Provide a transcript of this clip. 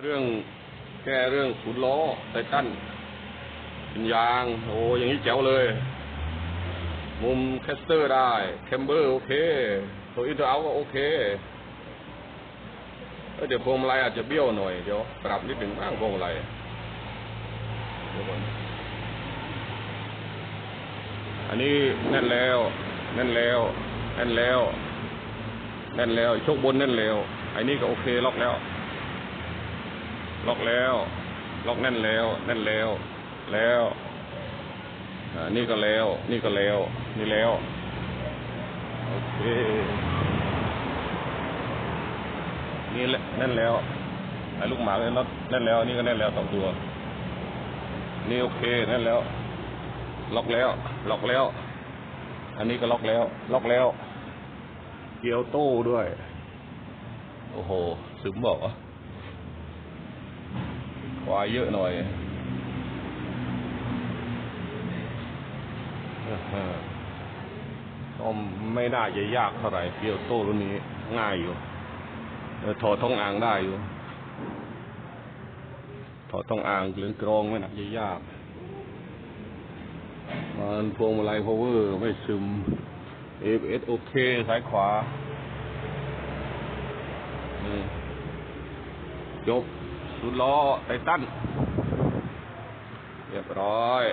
เรื่องแก้เรื่องขุนล้อไททันเป็นยาง โอ้อย่างนี้แจ๋วเลย มุมแคสเตอร์ได้แคมเบอร์โอเคตัวอินเตอร์เอาก็โอเคเดี๋ยวพวงมาลัยอาจจะเบี้ยวหน่อยเดี๋ยวปรับนิดหนึ่งบ้างพวงมาลัยเดี๋ยวก่อนอันนี้แน่นแล้ว แน่นแล้ว แน่นแล้ว แน่นแล้วชคบนแน่นแล้วไอันนี้ก็โอเคล็อกแล้ว ล็อกแล้ว ล็อกแน่นแล้ว แน่นแล้ว แล้วอ่านี่ก็แล้ว นี่ก็แล้ว นี่แล้ว โอเค นี่แลแน่นแล้ว ไอ้ลูกหมาเลยน็อตแน่นแล้ว นี่ก็แน่นแล้วสองตัว นี่โอเคแน่นแล้ว ล็อกแล้ว ล็อกแล้ว อันนี้ก็ล็อกแล้ว ล็อกแล้ว เกียวโต้ด้วย โอ้โหซึมบอกวะ ควายเยอะหน่อยอื้อหือก็ไม่น่าจะยากเท่าไหร่เกียวโต้รุ่นนี้ง่ายอยู่เออถอดท้องอ่างได้อยู่ถอดท้องอ่างหรือกรองไม่น่าจะยาก มันพวงมาลัยพาวเวอร์ไม่ซึม ABS โอเคซ้ายขวานี่จบ สุดล้อไททันเรียบร้อย